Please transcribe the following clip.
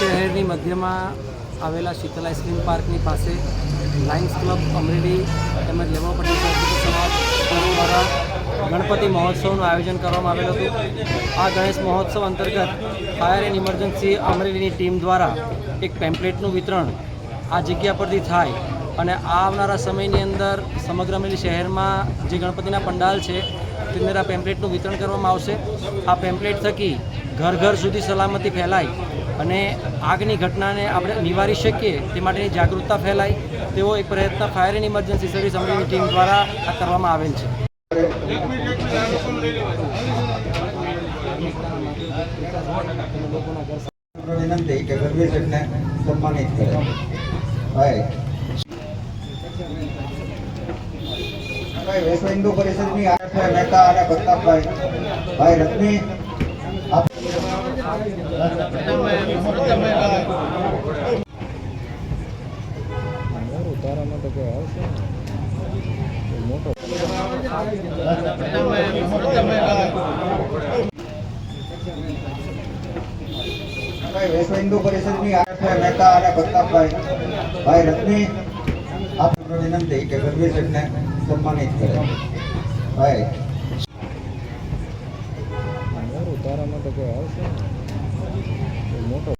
શહેરની મધ્યમાં આવેલા શીતલ આઈસ્ક્રીમ પાર્કની પાસે લાયન્સ ક્લબ અમરેલી તેમજ લેવા પટેલ સમાજ દ્વારા ગણપતિ મહોત્સવનું આયોજન કરવામાં આવેલું હતું. આ ગણેશ મહોત્સવ અંતર્ગત ફાયર એન્ડ ઇમરજન્સી અમરેલીની ટીમ દ્વારા એક પેમ્પલેટનું વિતરણ આ જગ્યા પરથી થાય અને આવનારા સમયની અંદર સમગ્ર અમરેલી શહેરમાં જે ગણપતિના પંડાલ છે તેની અંદર આ પેમ્પલેટનું વિતરણ કરવામાં આવશે. આ પેમ્પલેટ થકી ઘર ઘર સુધી સલામતી ફેલાય અને આગની ઘટનાને આપણે નિવારી શકીએ તે માટેની જાગૃતતા ફેલાય તેવો એક પ્રયત્ન ફાયર એન્ડ ઇમરજન્સી સર્વિસ અમરેલીની ટીમ દ્વારા આ કરવામાં આવેલ છે. ભાઈ રત્ની આપ વિશ્વ હિન્દુ પરિષદની આરએફઆઈ મહેતા અને પ્રતાપભાઈ ભાઈ, રત્ની, આપ કે ગરવી શેઠને સન્માનિત કરે. ભાઈ ઉતારામાં તો કોઈ આવશે મોટો